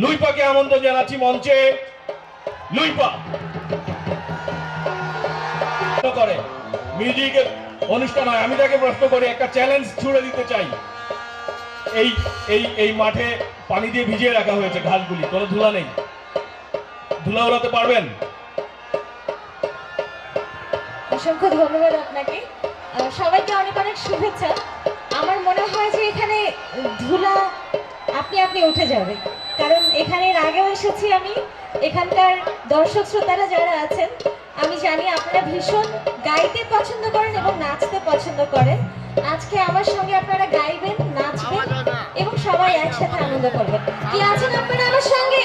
লুইপাকে আমন্ত্রণ জানাচ্ছি মঞ্চে। লুইপা। করে। মিউজিক অনুষ্ঠান হয়। আমি তাকে প্রশ্ন একটা চ্যালেঞ্জ ছুড়ে দিতে চাই। এই এই এই মাঠে পানি দিয়ে ভিজিয়ে রাখা হয়েছে ঘাসগুলি। কোনো ধুলা নেই। ধুলা উড়াতে পারবেন? অসংখ্য ধন্যবাদ আপনাকে। সবাইকে অনেক অনেক শুভেচ্ছা। আমার মনে হয় যে এখানে ধুলা আপনি আপনি উঠে যাবে কারণ এখানে আগেও এসেছি আমি। এখানকার দর্শক শ্রোতারা যারা আছেন আমি জানি আপনারা ভীষণ গাইতে পছন্দ করেন এবং নাচতে পছন্দ করেন। আজকে আমার সঙ্গে আপনারা গাইবেন নাচবেন এবং সবাই একসাথে আনন্দ করবেন। কি আছেন আপনারা আমার সঙ্গে?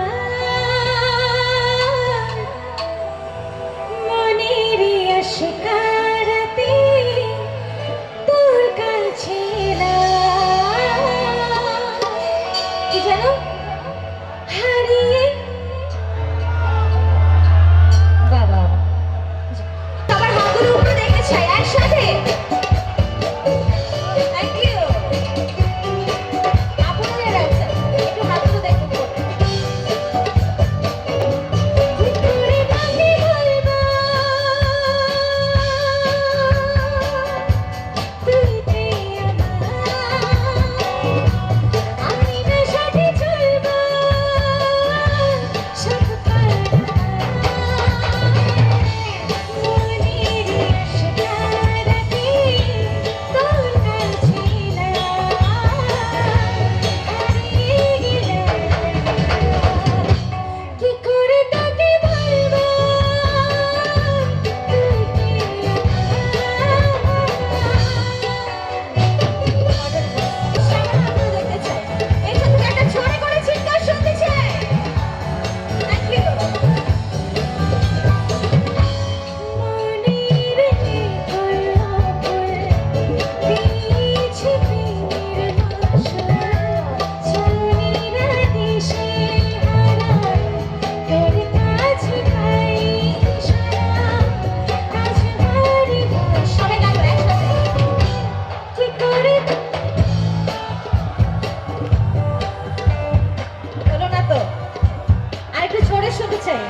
চাই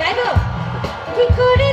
গাইবো কি করে?